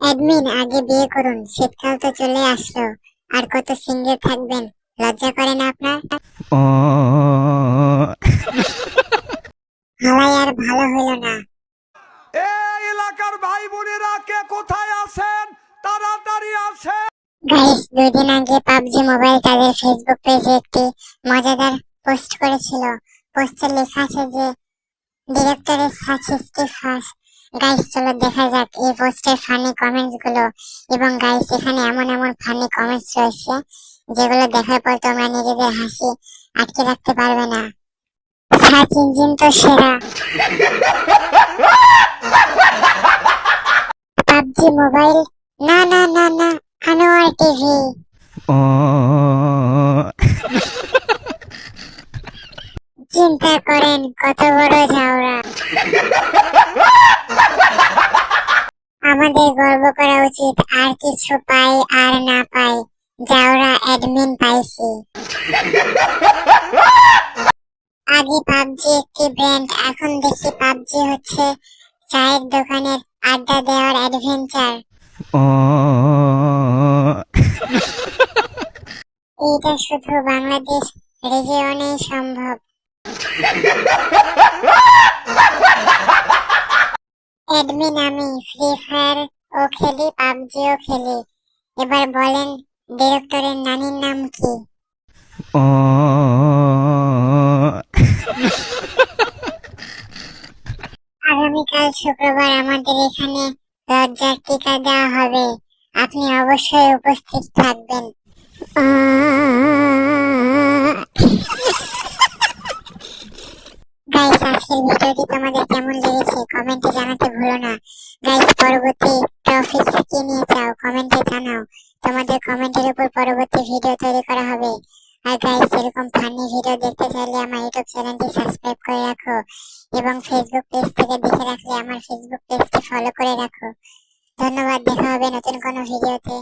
Admin আগে বিয়ে করুন। শীতকাল তো চলে আসলো। আর কত সিঙ্গেল থাকবেন? লজ্জা করে না আপনার? হালাই আর ভালো হলো না। এই এলাকার ভাই বোনেরা কে কোথায় আছেন? তাড়াতাড়ি আসেন। গাইস দুই দিন আগে পাবজি মোবাইল তাদের ফেসবুক পেজে একটি মজাদার পোস্ট করেছিল। পোস্টে লেখা আছে যে ডিরেক্টরের সার্চ ফার্স্ট গাইস চলো দেখা যাক এই পোস্টের ফানি কমেন্টসগুলো। এবং গাইস এখানে এমন এমন ফানি কমেন্টস রয়েছে যেগুলো দেখার পর তোমরা নিজেদের হাসি আটকে রাখতে পারবে না। সার্চ ইঞ্জিন তো সেরা। PUBG mobile? না না না না আনোয়ার টিভি। চিন্তা করেন কত বড় ঝাউরা। আমাদের গর্ব করা উচিত আর কিছু পাই আর না পাই জাউরা অ্যাডমিন পাইছি। আগে পাবজি একটি ব্র্যান্ড এখন দেখি পাবজি হচ্ছে চায়ের দোকানের আড্ডা দেওয়ার অ্যাডভেঞ্চার এইটা শুধু বাংলাদেশ রিজিয়নেই সম্ভব। অ্যাডমিন আমি ফ্রি ফায়ার ও খেলি পাবজিও খেলি। এবার বলেন ডিরেক্টরের নানির নাম কি? আগামীকাল শুক্রবার আমাদের এখানে লজ্জার টিকা দেওয়া হবে। আপনি অবশ্যই উপস্থিত থাকবেন। ভিডিওটি তোমাদের কেমন লেগেছে কমেন্টে জানাতে ভুলো না। গাইস পরবর্তী টপিকস কি নিয়ে চাও কমেন্টে জানাও। তোমাদের কমেন্টের উপর পরবর্তী ভিডিও তৈরি করা হবে। আর গাইস এরকম ফানি ভিডিও দেখতে চাইলে আমার ইউটিউব চ্যানেলটি সাবস্ক্রাইব করে রাখো এবং ফেসবুক পেজ থেকে দেখে রাখলে আমার ফেসবুক পেজটি ফলো করে রাখো। ধন্যবাদ, দেখা হবে নতুন কোনো ভিডিওতে